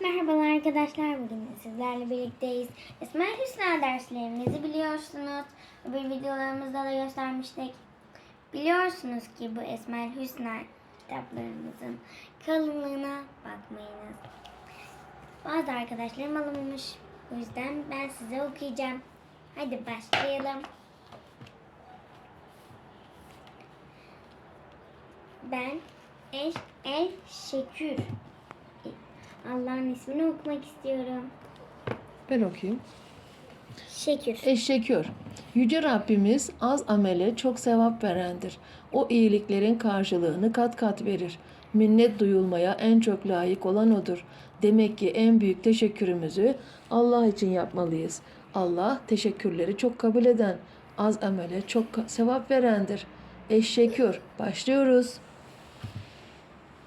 Merhabalar arkadaşlar. Bugün sizlerle birlikteyiz. Esmer Hüsna derslerimizi biliyorsunuz. Bir videolarımızda da göstermiştik. Biliyorsunuz ki bu Esmer Hüsna kitaplarımızın kalınlığına bakmayınız. Bazı arkadaşlarım alınmış. O yüzden ben size okuyacağım. Hadi başlayalım. Ben Eş El Şekür. Allah'ın ismini okumak istiyorum. Ben okuyayım. Şekür. Eşşekür. Yüce Rabbimiz az amele çok sevap verendir. O iyiliklerin karşılığını kat kat verir. Minnet duyulmaya en çok layık olan odur. Demek ki en büyük teşekkürümüzü Allah için yapmalıyız. Allah teşekkürleri çok kabul eden, az amele çok sevap verendir. Eşşekür. Başlıyoruz.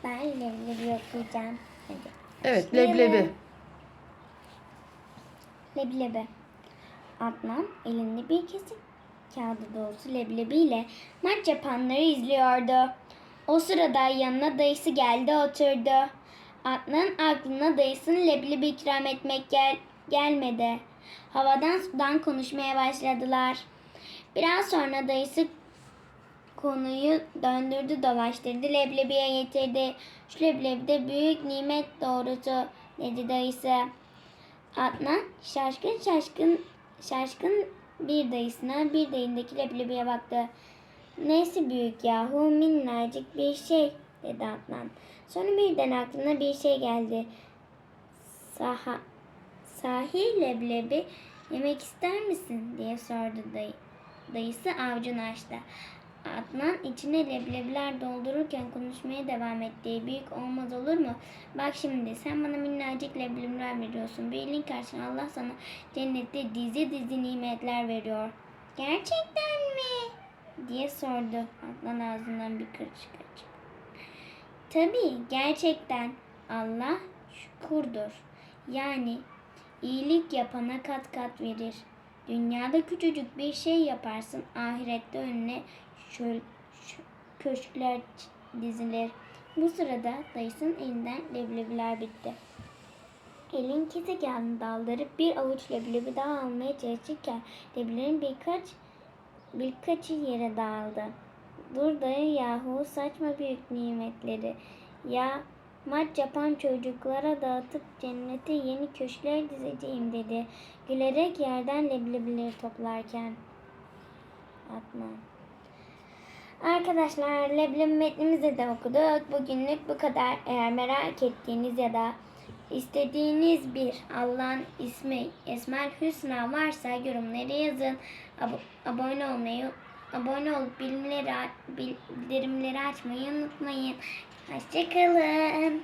Ben leblebi okuyacağım. Hadi. Evet, leblebi. Leblebi. Adnan elinde bir kesik kağıdı dolusu leblebiyle maç yapanları izliyordu. O sırada yanına dayısı geldi oturdu. Adnan aklına dayısının leblebi ikram etmek gel gelmedi. Havadan sudan konuşmaya başladılar. Biraz sonra dayısı konuyu döndürdü dolaştırdı leblebiye getirdi. Şu leblebi de büyük nimet doğrusu dedi dayısı. Adnan şaşkın şaşkın şaşkın bir dayısına bir de elindeki leblebiye baktı. Nesi büyük yahu minnacık bir şey dedi Adnan. Sonra birden aklına bir şey geldi. Saha, sahi leblebi yemek ister misin diye sordu dayı. Dayısı avucunu açtı. Adnan içine leblebiler doldururken konuşmaya devam etti. Büyük olmaz olur mu? Bak şimdi sen bana minnacık leblebiler veriyorsun. Bir iyiliğin karşılığında Allah sana cennette dizi dizi nimetler veriyor. Gerçekten mi? diye sordu Adnan ağzından bir kırış kırış. Tabii gerçekten Allah şukurdur. Yani iyilik yapana kat kat verir. Dünyada küçücük bir şey yaparsın, ahirette önüne şöyle köşkler dizilir. Bu sırada dayısının elinden leblebiler bitti. Elin kesik yağını daldırıp bir avuç leblebi daha almaya çalışırken leblebilerin birkaç birkaçı yere dağıldı. Dur dayı yahu saçma büyük nimetleri. Ya maç yapan çocuklara dağıtıp cennete yeni köşkler dizeceğim dedi. Gülerek yerden leblebileri toplarken. Atma. Arkadaşlar leblebi metnimizi de okuduk. Bugünlük bu kadar. Eğer merak ettiğiniz ya da istediğiniz bir Allah'ın ismi Esmer Hüsna varsa yorumlara yazın. Abo- abone olmayı abone olup bildirimleri açmayı unutmayın. Hoşçakalın.